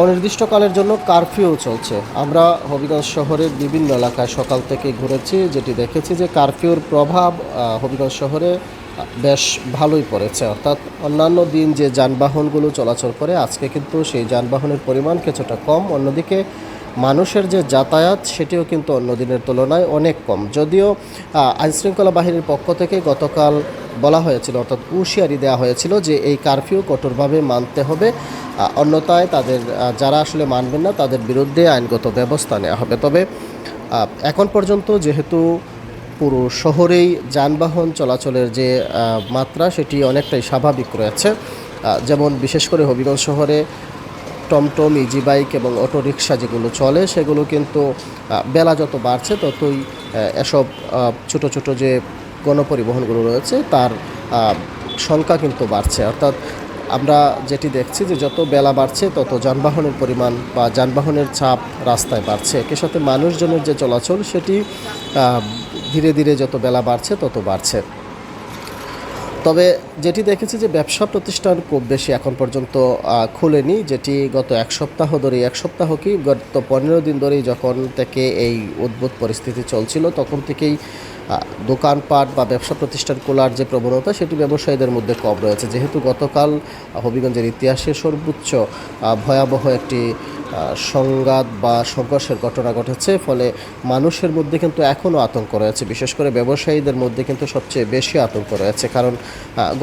অনির্দিষ্টকালের জন্য কারফিউ চলছে। আমরা হবিগঞ্জ শহরের বিভিন্ন এলাকায় সকাল থেকে ঘুরেছি, যেটি দেখেছি যে কারফিউর প্রভাব হবিগঞ্জ শহরে বেশ ভালোই পড়েছে। অর্থাৎ অন্যান্য দিন যে যানবাহনগুলো চলাচল করে, আজকে কিন্তু সেই যানবাহনের পরিমাণ কিছুটা কম। অন্যদিকে মানুষের যে যাতায়াত, সেটিও কিন্তু অন্য দিনের তুলনায় অনেক কম। যদিও আইনশৃঙ্খলা বাহিনীর পক্ষ থেকে গতকাল বলা হয়েছিল, অর্থাৎ হুঁশিয়ারি দেওয়া হয়েছিল যে এই কারফিউ কঠোরভাবে মানতে হবে। অন্যথায় তাদের যারা আসলে মানবেন না, তাদের বিরুদ্ধে আইনগত ব্যবস্থা নেওয়া হবে। তবে এখন পর্যন্ত যেহেতু পুরো শহরেই যানবাহন চলাচলের যে মাত্রা, সেটি অনেকটাই স্বাভাবিক রয়েছে। যেমন বিশেষ করে হবিগঞ্জ শহরে টমটম ইজি বাইক এবং অটো রিক্সা যেগুলো চলে, সেগুলো কিন্তু বেলা যত বাড়ছে, ততই এসব ছোট ছোট যে গণপরিবহনগুলো রয়েছে, তার সংখ্যা কিন্তু বাড়ছে। অর্থাৎ আমরা যেটি দেখছি যে যত বেলা বাড়ছে, তত যানবাহনের পরিমাণ বা যানবাহনের চাপ রাস্তায় বাড়ছে। একই সাথে মানুষজনের যে চলাচল, সেটি ধীরে ধীরে যত বেলা বাড়ছে, তত বাড়ছে। তবে যেটি দেখেছি যে ব্যবসা প্রতিষ্ঠান খুব বেশি এখন পর্যন্ত খুলেনি, যেটি গত এক সপ্তাহ ধরেই, এক সপ্তাহ কি, গত পনেরো দিন ধরেই যখন থেকে এই উদ্ভুত পরিস্থিতি চলছিল, তখন থেকেই দোকানপাট বা ব্যবসা প্রতিষ্ঠান খোলার যে প্রবণতা, সেটি ব্যবসায়ীদের মধ্যে কম রয়েছে। যেহেতু গতকাল হবিগঞ্জের ইতিহাসে সর্বোচ্চ ভয়াবহ একটি সংঘাত বা সংঘর্ষের ঘটনা ঘটেছে, ফলে মানুষের মধ্যে কিন্তু এখনও আতঙ্ক রয়েছে। বিশেষ করে ব্যবসায়ীদের মধ্যে কিন্তু সবচেয়ে বেশি আতঙ্ক রয়েছে। কারণ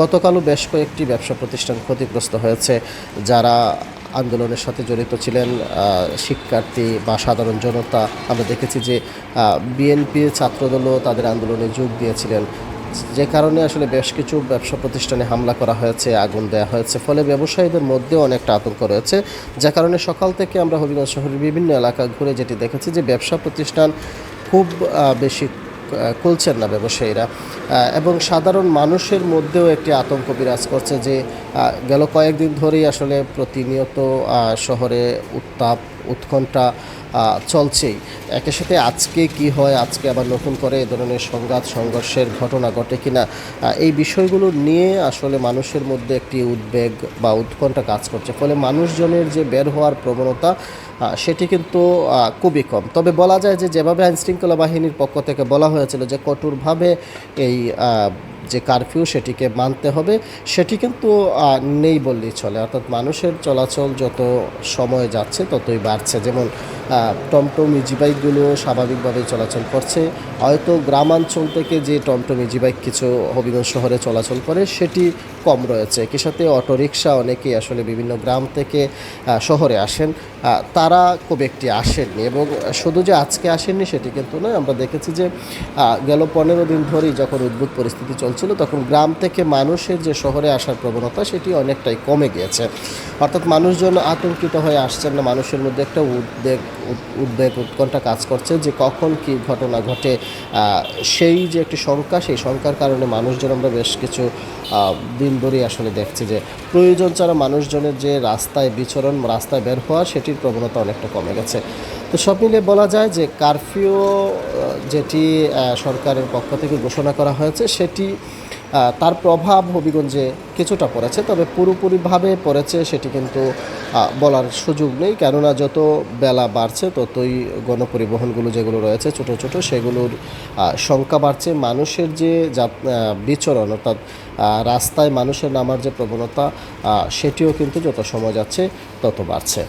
গতকালও বেশ কয়েকটি ব্যবসা প্রতিষ্ঠান ক্ষতিগ্রস্ত হয়েছে, যারা আন্দোলনের সাথে জড়িত ছিলেন শিক্ষার্থী বা সাধারণ জনতা। আমরা দেখেছি যে বিএনপি ছাত্রদলও তাদের আন্দোলনে যোগ দিয়েছিলেন। যে কারণে আসলে বেশ কিছু ব্যবসা প্রতিষ্ঠানে হামলা করা হয়েছে, আগুন দেওয়া হয়েছে, ফলে ব্যবসায়ীদের মধ্যেও অনেকটা আতঙ্ক রয়েছে। যে কারণে সকাল থেকে আমরা হবিগঞ্জ শহরের বিভিন্ন এলাকা ঘুরে যেটি দেখেছি যে ব্যবসা প্রতিষ্ঠান খুব বেশি খুলছেন না ব্যবসায়ীরা। এবং সাধারণ মানুষের মধ্যেও একটি আতঙ্ক বিরাজ করছে যে গেল কয়েকদিন ধরেই আসলে প্রতিনিয়ত শহরে উত্তাপ উৎকণ্ঠা চলছেই। একের সাথে আজকে কি হয়, আজকে আবার নতুন করে এ ধরনের সংঘাত, সংঘর্ষের ঘটনা ঘটে কিনা এই বিষয়গুলো নিয়ে আসলে মানুষের মধ্যে একটি উদ্বেগ বা উৎকণ্ঠা কাজ করছে। ফলে মানুষজনের যে বের হওয়ার প্রবণতা সেটি কিন্তু খুবই কম। তবে বলা যায় যে, যেভাবে আইনশৃঙ্খলা বাহিনীর পক্ষ থেকে বলা হয়েছিল যে, কঠোরভাবে এই যে কারফিউ সেটিকে মানতে হবে, সেটি কিন্তু নেই বললেই চলে। অর্থাৎ মানুষের চলাচল যত সময় যাচ্ছে ততই বাড়ছে। যেমন টমটম ইজি বাইকগুলো স্বাভাবিকভাবে চলাচল করছে। হয়তো গ্রামাঞ্চল থেকে যে টমটম ইজি বাইক কিছু হবিগঞ্জ শহরে চলাচল করে, সেটি কম রয়েছে। একই সাথে অটোরিকশা অনেকেই আসলে বিভিন্ন গ্রাম থেকে শহরে আসেন। তারা খুব একটি আসেননি এবং শুধু যে আজকে আসেননি সেটি কিন্তু নয়, আমরা দেখেছি যে গেল পনেরো দিন ধরেই যখন উদ্ভুত পরিস্থিতি চলছিল, তখন গ্রাম থেকে মানুষের যে শহরে আসার প্রবণতা, সেটি অনেকটাই কমে গিয়েছে। অর্থাৎ মানুষজন আতঙ্কিত হয়ে আসছেন না, মানুষের মধ্যে একটা উদ্বেগ উদ্বেগ, উৎকণ্ঠা কাজ করছে যে কখন কি ঘটনা ঘটে। সেই যে একটি শঙ্কা, সেই শঙ্কার কারণে মানুষজন আমরা বেশ কিছু দিন ধরেই আসলে দেখছি যে প্রয়োজন ছাড়া মানুষজনের যে রাস্তায় বিচরণ, রাস্তায় বের হওয়া, সেটির প্রবণতা অনেকটা কমে গেছে। তো সব মিলিয়ে বলা যায় যে কারফিউ যেটি সরকারের পক্ষ থেকে ঘোষণা করা হয়েছে, সেটি তার প্রভাব হবিগঞ্জে কিছুটা পড়েছে, তবে পুরোপুরিভাবে পড়েছে সেটি কিন্তু বলার সুযোগ নেই। কেননা যত বেলা বাড়ছে, ততই গণপরিবহনগুলো যেগুলো রয়েছে ছোট ছোট, সেগুলোর সংখ্যা বাড়ছে। মানুষের যে বিচরণ, অর্থাৎ রাস্তায় মানুষের নামার যে প্রবণতা সেটিও কিন্তু যত সময় যাচ্ছে, তত বাড়ছে।